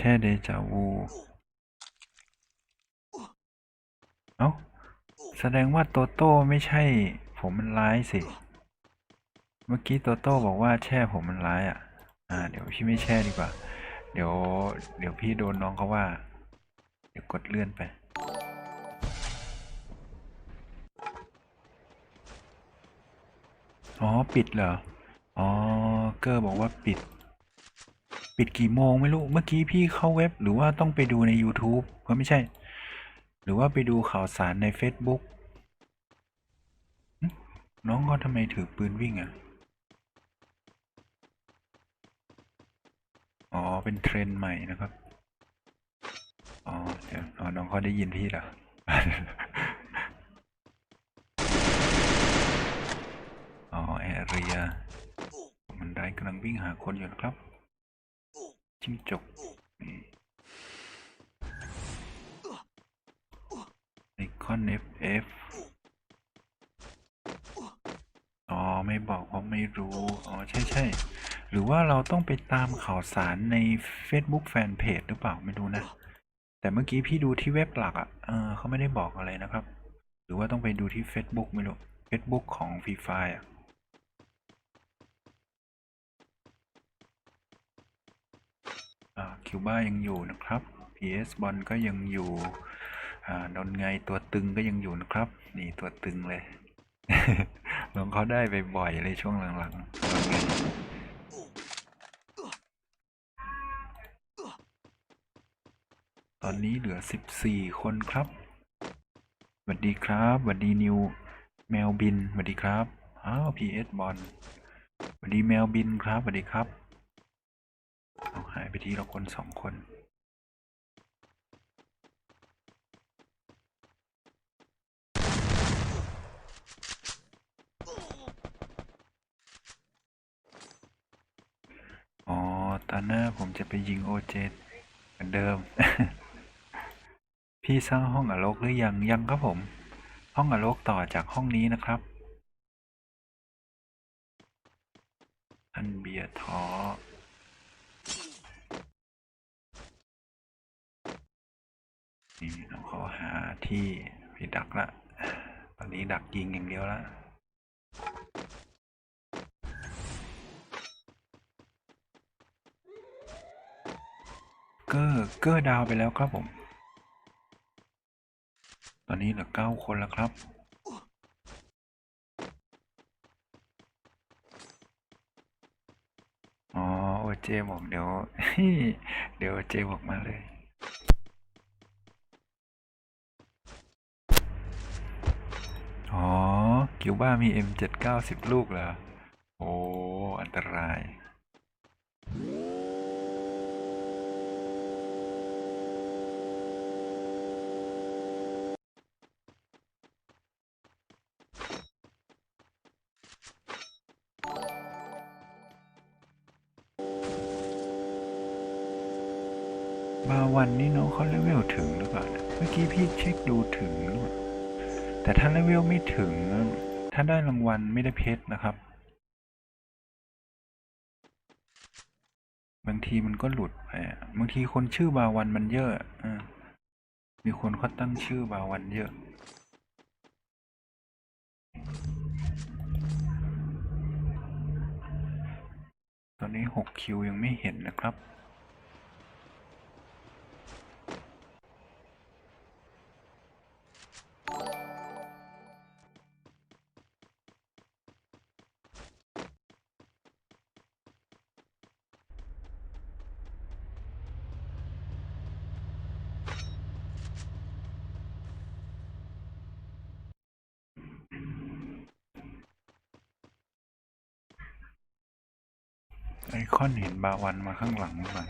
ช่เดจาวู เอ้า แสดงว่าโตโต้ไม่ใช่ ผมมันร้ายสิ เมื่อกี้โตโต้บอกว่าแช่ผมมันร้ายอะ อ่า เดี๋ยวพี่ไม่แช่ดีกว่า เดี๋ยว เดี๋ยวพี่โดนน้องเขาว่า เดี๋ยวกดเลื่อนไปอ๋อ ปิดเหรอ อ๋อ เกอร์บอกว่าปิด ปิดกี่โมงไม่รู้ เมื่อกี้พี่เข้าเว็บ หรือว่าต้องไปดูใน YouTube ก็ไม่ใช่ หรือว่าไปดูข่าวสารใน Facebook น้องก็ทำไมถือปืนวิ่งอะ อ๋อ เป็นเทรนด์ใหม่นะครับ อ๋อ เดี๋ยวอ๋อน้องเขาได้ยินพี่เหรออ๋อแอเรียมันได้กำลังวิ่งหาคนอยู่นะครับ จิ้งจกไอคอน FF อ๋อ ไม่บอกเพราะไม่รู้ อ๋อ ใช่ใช่หรือว่าเราต้องไปตามข่าวสารใน Facebook Fanpage หรือเปล่าไม่รู้นะ แต่เมื่อกี้พี่ดูที่เว็บหลักอะ่ะเออเขาไม่ได้บอกอะไรนะครับ หรือว่าต้องไปดูที่ Facebook ไม่รู้ Facebook ของฟรีไฟอะ อ่า คิวบ้ายังอยู่นะครับ PS บอลก็ยังอยู่อ่านไงตัวตึงก็ยังอยู่นะครับ นี่ตัวตึงเลยลองเขาได้ไปบ่อยเลยช่วงหลังๆ ตอนนี้เหลือ 14 คนครับสวัสดีครับสวัสดีนิวแมวบินสวัสดีครับ อ้าว PS บอลสวัสดีแมวบินครับสวัสดีครับ ไปทีละคนสองคน อ๋อ ตอนหน้าผมจะไปยิงโอเจเหมือนเดิม พี่สร้างห้องอโลกหรือยัง ยังครับผม ห้องอโลกต่อจากห้องนี้นะครับ อันเบียร์ท้อ นี่น้องเขาหาที่ไปดักละ ตอนนี้ดักยิงอย่างเดียวละเกอร์เกอร์ดาวไปแล้วครับผม ตอนนี้เหลือเก้าคนแล้วครับอ๋อโอเจบอกเดี๋ยว เดี๋ยวโอเจบอกมาเลย อ๋อ คิวบ้ามี M79 10 ลูกเหรอ โอ้ อันตรายบาวันนี่น้องเขาเลเวลถึงหรือเปล่า เมื่อกี้พี่เช็คดูถึงหรือเปล่าแต่ถ้าเลเวลไม่ถึง ถ้าได้รางวัลไม่ได้เพชรนะครับ บางทีมันก็หลุดไปบางทีคนชื่อบาวันมันเยอะอมีคนเขาตั้งชื่อบาวันเยอะ ตอนนี้หกคิวยังไม่เห็นนะครับ ไอคอนเห็นบาวันมาข้างหลังหน่อย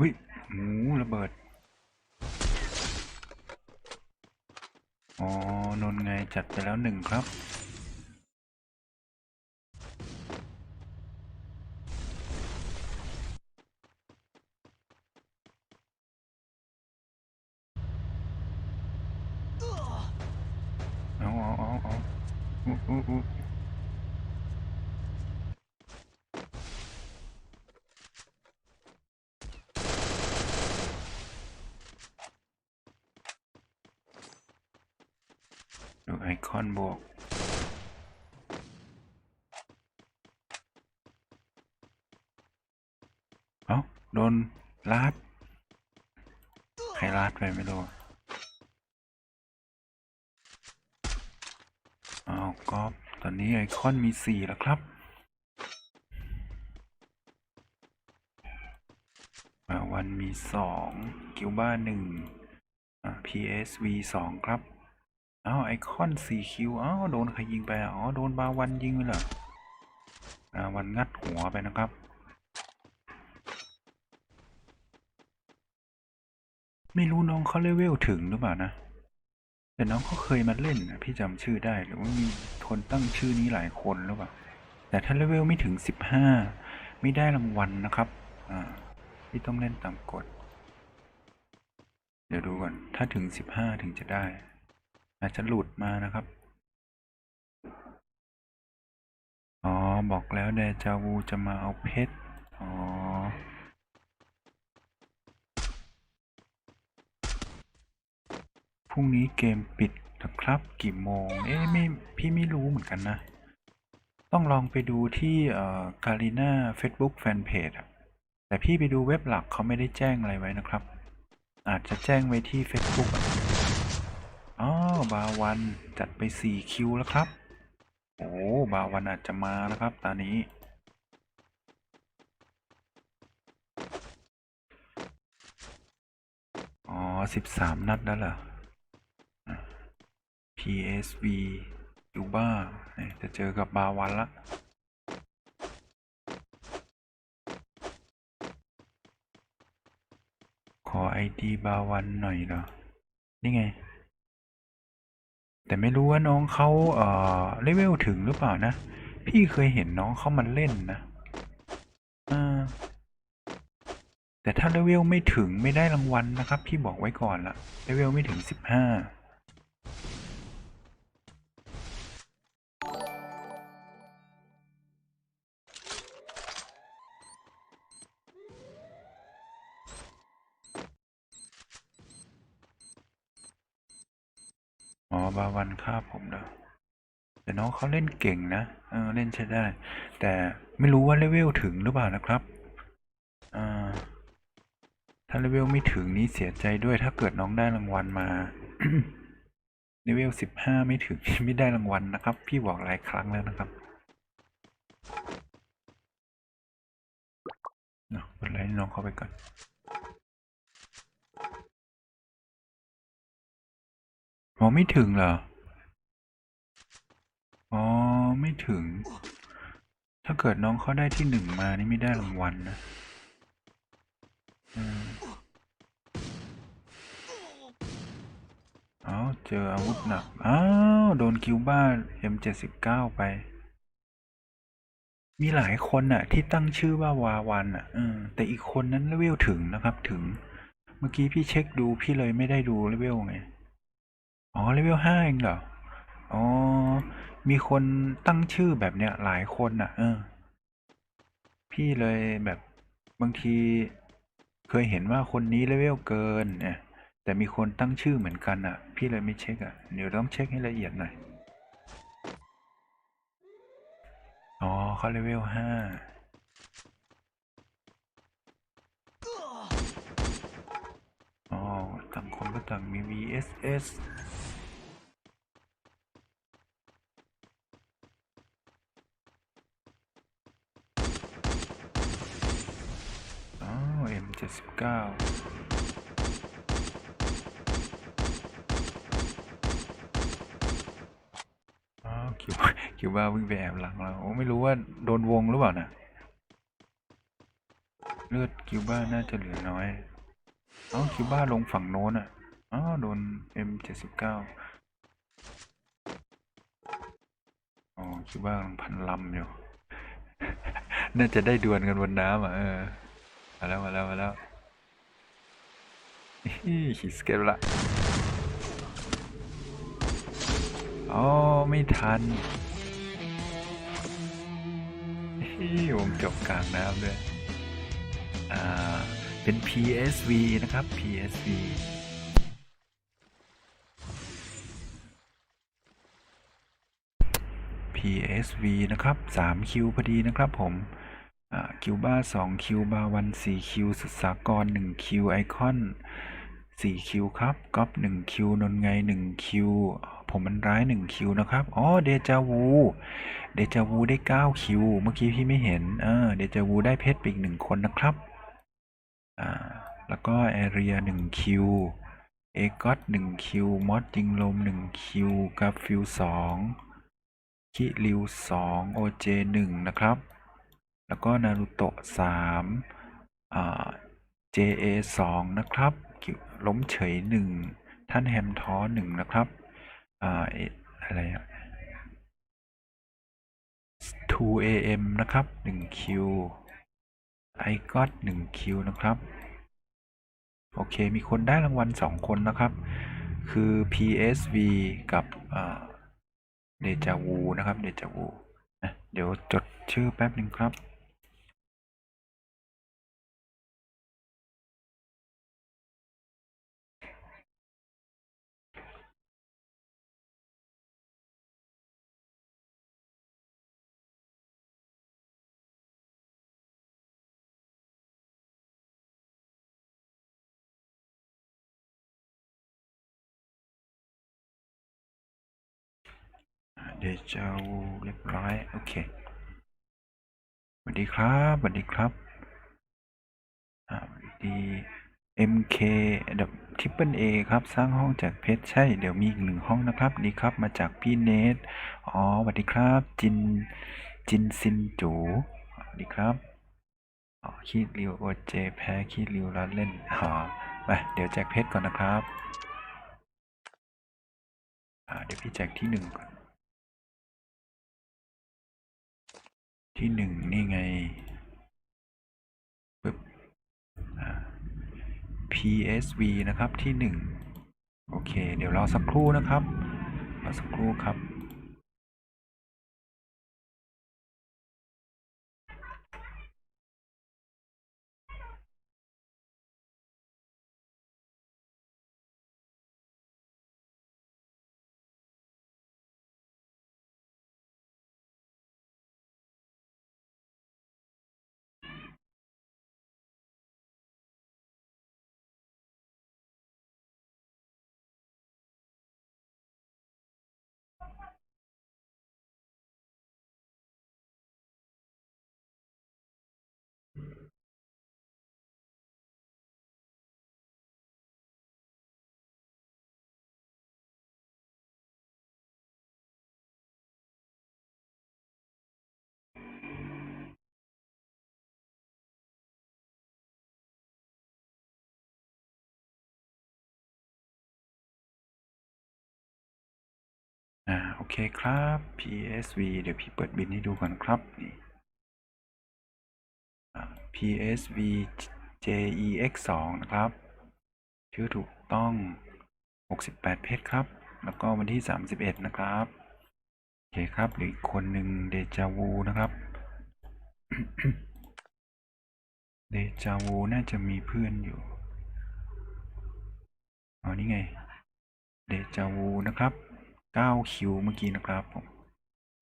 วิหมูระเบิด อ๋อนนไงจัดไปแล้วหนึ่งครับ เอาเอาเอาเอาอู้อู้อู้ ไอคอนบวกเอ้าโดนลาดใครลาดไปไม่รู้อะอ้าวกอฟตอนนี้ไอคอนมีสี่แล้วครับวันมีสองกิวบ้าหนึ่ง PSV สองครับ อ้าวไอคอนสี่คิวอ้าวโดนใครยิงไปอ๋อโดนบาวันยิงไปเหรออาวันงัดหัวไปนะครับ ไม่รู้น้องเขาเลเวลถึงหรือเปล่านะ แต่น้องเขาเคยมาเล่นนะพี่จำชื่อได้หรือว่ามีคนตั้งชื่อนี้หลายคนหรือเปล่าแต่ถ้าเลเวลไม่ถึงสิบห้าไม่ได้รางวัลนะครับอ่าพี่ต้องเล่นตามกฎเดี๋ยวดูก่อน ถ้าถึงสิบห้าถึงจะได้ อาจจะหลุดมานะครับ อ๋อ บอกแล้วเดจาวูจะมาเอาเพชร อ๋อ พรุ่งนี้เกมปิดนะครับกี่โมง เอ๊ะไม่พี่ไม่รู้เหมือนกันนะ ต้องลองไปดูที่เอ่อการีนาเฟซบุ๊กแฟนเพจอะแต่พี่ไปดูเว็บหลักเขาไม่ได้แจ้งอะไรไว้นะครับ อาจจะแจ้งไว้ที่ Facebook อ๋อบาวันจัดไป4คิวแล้วครับ โอ้บาวันอาจจะมานะครับ ตอนนี้ อ๋อ13นัดแล้วเหรอ PSV ยูบ้าจะเจอกับบาวันละขอ ID บาวันหน่อยเหรอ นี่ไง แต่ไม่รู้ว่าน้องเขาเอ่อเลเวลถึงหรือเปล่านะ พี่เคยเห็นน้องเขามันเล่นนะอ่าแต่ถ้าเลเวลไม่ถึงไม่ได้รางวัลนะครับ พี่บอกไว้ก่อนละเลเวลไม่ถึงสิบห้า บาวันฆ่าผมแล้วแต่น้องเขาเล่นเก่งนะเออเล่นใช้ได้ แต่ไม่รู้ว่าเลเวลถึงหรือเปล่านะครับอ่าถ้าเลเวลไม่ถึงนี้เสียใจด้วย ถ้าเกิดน้องได้รางวัลมาเลเวลสิบห้าไม่ถึงไม่ได้รางวัลนะครับ พี่บอกหลายครั้งแล้วนะครับเนาะเป็นไรให้น้องเข้าไปก่อน อ๋อไม่ถึงเหรอ อ๋อไม่ถึง ถ้าเกิดน้องเขาได้ที่หนึ่งมานี่ไม่ได้รางวัลนะอืมอ้าเจออาวุธหนัก อ้าว โดนคิวบ้า M79 ไป มีหลายคนน่ะ ที่ตั้งชื่อว่าวาวันอะแต่อีกคนนั้นเลเวลถึงนะครับถึง เมื่อกี้พี่เช็คดูพี่เลยไม่ได้ดูเลเวลไง อ๋อ เลเวลห้าเองเหรอ อ๋อ มีคนตั้งชื่อแบบเนี้ยหลายคนอะ เออ พี่เลยแบบบางทีเคยเห็นว่าคนนี้เลเวลเกินเนี่ยแต่มีคนตั้งชื่อเหมือนกันอะ พี่เลยไม่เช็คอะ เดี๋ยวต้องเช็คให้ละเอียดหน่อย อ๋อเขาเลเวลห้าอ๋อ ต่างคนก็ต่างมี VSS อ๋อ M79 คิวคิวบ้าวิ่งไปแอบหลังเราโอ้ไม่รู้ว่าโดนวงหรือเปล่านะเลือดคิวบ้าน่าจะเหลือน้อยเอ้าคิวบ้าลงฝั่งโน้นอะอ๋อโดน M79 อ๋อคิวบ้าลงพันลำอยู่ น่าจะได้ดวลกันบนน้ำอะเออ มาแล้วมาแล้วมาแล้วฮิสเก็ตละอ๋อไม่ทันฮิวงจบกลางน้ำด้วย อ่า เป็น PSV นะครับ PSV PSV นะครับ3คิวพอดีนะครับผม คิวบ้า2คิวบาวัน4คิวสุดสากร1คิวไอคอน4คิวครับก๊อฟ1คิวนนไง1คิวผมมันร้าย1คิวนะครับ อ๋อ เดจาวู เดจาวูได้9คิว เมื่อกี้พี่ไม่เห็น เออ เดจาวูได้เพชรไปอีกหนึ่งคนนะครับ อ่า แล้วก็แอเรีย1คิว เอก็อตหนึ่งคิว มอสจิงลมหนึ่งคิวกาฟิลสองคิริวสองโอเจหนึ่งนะครับ แล้วก็นารูโตะสามอ่าเจเอสองนะครับล้มเฉยหนึ่งท่านแฮมท้อหนึ่งนะครับอ่าอะไรอะ 2am นะครับหนึ่งคิวไอก็ตหนึ่งคิวนะครับ โอเค มีคนได้รางวัลสองคนนะครับ คือ PSV กับเดจาวูนะครับ เดจาวู เดี๋ยวจดชื่อแป๊บหนึ่งครับ เดจาวูเรียบร้อย โอเคสวัสดีครับสวัสดีครับอ่าสวัสดี MK ดับทิปเปิลเอครับ สร้างห้องจากเพชรใช่ เดี๋ยวมีอีกหนึ่งห้องนะครับ ดีครับ มาจากพี่เนทอ๋อสวัสดีครับ จิน จินซินจูสวัสดีครับอ๋อคีริวโอเจแพ้คีริวแล้วเล่นอ๋อไปเดี๋ยวแจกเพชรก่อนนะครับ อ่า เดี๋ยวพี่แจกที่หนึ่งก่อน ที่หนึ่งนี่ไงปึ๊บ PSV นะครับที่หนึ่งโอเค เดี๋ยวรอสักครู่นะครับรอสักครู่ครับ อ่าโอเคครับ PSV เดี๋ยวพี่เปิดบินให้ดูก่อนครับนี่ PSV JEX 2นะครับ ชื่อถูกต้อง 68 เพชรครับ แล้วก็วันที่ 31 นะครับ โอเคครับหรืออีกคนหนึ่งเดจาวูนะครับเดจาวูน่าจะมีเพื่อนอยู่อ๋อนี่ไงเดจาวูนะครับ 9 คิวเมื่อกี้นะครับผม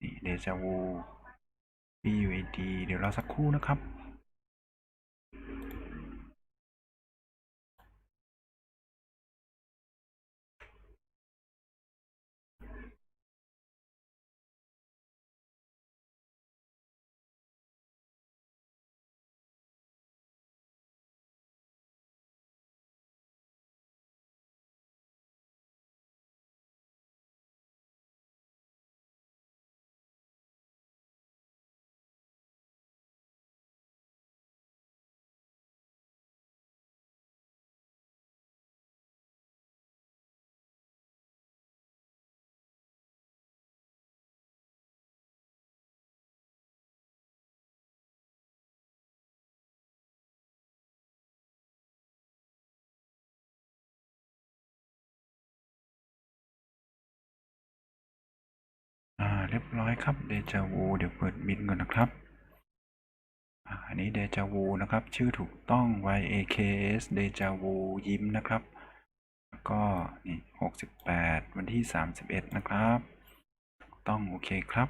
นี่เดจาวู BUAD เดี๋ยวเราสักครู่นะครับ เรียบร้อยครับเดจาวูเดี๋ยวเปิดบินก่อนนะครับอ่าอันนี้เดจาวูนะครับ ชื่อถูกต้อง YAKS เดจาวูยิ้มนะครับ แล้วก็นี่68 วันที่ 31 นะครับ ต้องโอเคครับ